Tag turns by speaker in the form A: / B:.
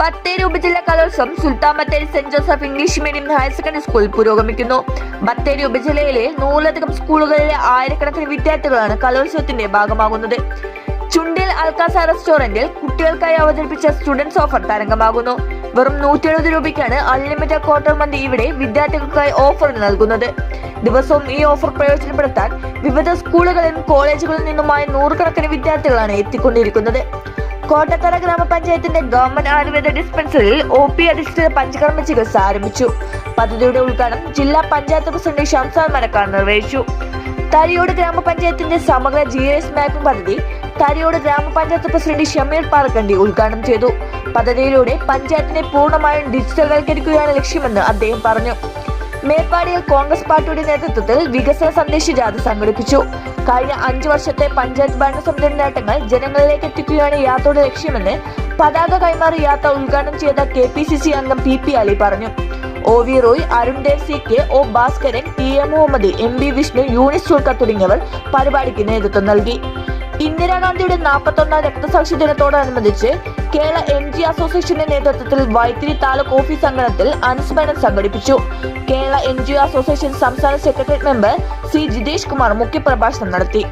A: ബത്തേരി ഉപജില്ല കലോത്സവം Sultan Bathery saint Joseph English medium higher secondary സ്കൂളിൽ പുരോഗമിക്കുന്നു. ബത്തേരി ഉപജില്ലയിലെ നൂറിലധികം സ്കൂളുകളിലെ ആയിരക്കണക്കിന് വിദ്യാർത്ഥികളാണ് കലോത്സവത്തിന്റെ ഭാഗമാകുന്നത്. ചുണ്ടിൽ അൽക്കാസ റെസ്റ്റോറന്റിൽ കുട്ടികൾക്കായി അവതരിപ്പിച്ച സ്റ്റുഡൻസ് ഓഫർ തരംഗമാകുന്നു. വെറും നൂറ്റി എഴുപത് രൂപയ്ക്കാണ് അൺലിമിറ്റഡ് ക്വാർട്ടർ മന്തി ഇവിടെ വിദ്യാർത്ഥികൾക്കായി ഓഫർ നൽകുന്നത്. ദിവസവും ഈ ഓഫർ പ്രയോജനപ്പെടുത്താൻ വിവിധ സ്കൂളുകളിലും കോളേജുകളിൽ നിന്നുമായി നൂറുകണക്കിന് വിദ്യാർത്ഥികളാണ് എത്തിക്കൊണ്ടിരിക്കുന്നത്. കോട്ടത്തറ ഗ്രാമപഞ്ചായത്തിന്റെ ഗവൺമെന്റ് ആയുർവേദ ഡിസ്പെൻസറിയിൽ ഒ പി അധിഷ്ഠിത പഞ്ചകർമ്മ ചികിത്സ ആരംഭിച്ചു. പദ്ധതിയുടെ ഉദ്ഘാടനം ജില്ലാ പഞ്ചായത്ത് പ്രസിഡന്റ് ഷംസാൻ മരക്കാർ നിർവഹിച്ചു. തരിയോട് ഗ്രാമപഞ്ചായത്തിന്റെ സമഗ്ര ജി എസ് മാപ്പിംഗ് പദ്ധതി തരിയോട് ഗ്രാമപഞ്ചായത്ത് പ്രസിഡന്റ് ഷമീർ പാറക്കണ്ടി ഉദ്ഘാടനം ചെയ്തു. പദ്ധതിയിലൂടെ പഞ്ചായത്തിനെ പൂർണമായും ഡിജിറ്റൽവൽക്കരിക്കുകയാണ് ലക്ഷ്യമെന്ന് അദ്ദേഹം പറഞ്ഞു. മേപ്പാടിയിൽ കോൺഗ്രസ് പാർട്ടിയുടെ നേതൃത്വത്തിൽ വികസന സന്ദേശ ജാഥ സംഘടിപ്പിച്ചു. കഴിഞ്ഞ അഞ്ചു വർഷത്തെ പഞ്ചായത്ത് ഭരണസമിതിയുടെ നേട്ടങ്ങൾ ജനങ്ങളിലേക്ക് എത്തിക്കുകയാണ് യാത്രയുടെ ലക്ഷ്യമെന്ന് പതാക കൈമാറി യാത്ര ഉദ്ഘാടനം ചെയ്ത കെ പി സി സി അംഗം പി പി അലി പറഞ്ഞു. O V Roy Arun Dev C K O Bhaskaran T M Muhammad M B Vishnu Yunis ചുൾക്ക തുടങ്ങിയവർ പരിപാടിക്ക് നേതൃത്വം നൽകി. ഇന്ദിരാഗാന്ധിയുടെ നാൽപ്പത്തൊന്നാം രക്തസാക്ഷി ദിനത്തോടനുബന്ധിച്ച് കേരള എം ജി അസോസിയേഷന്റെ നേതൃത്വത്തിൽ വൈത്തിരി താലൂക്ക് ഓഫീസ് അങ്കണത്തിൽ അനുസ്മരണം സംഘടിപ്പിച്ചു. കേരള എൻ ജി അസോസിയേഷൻ സംസ്ഥാന secretary member C Jithesh Kumar മുഖ്യപ്രഭാഷണം നടത്തി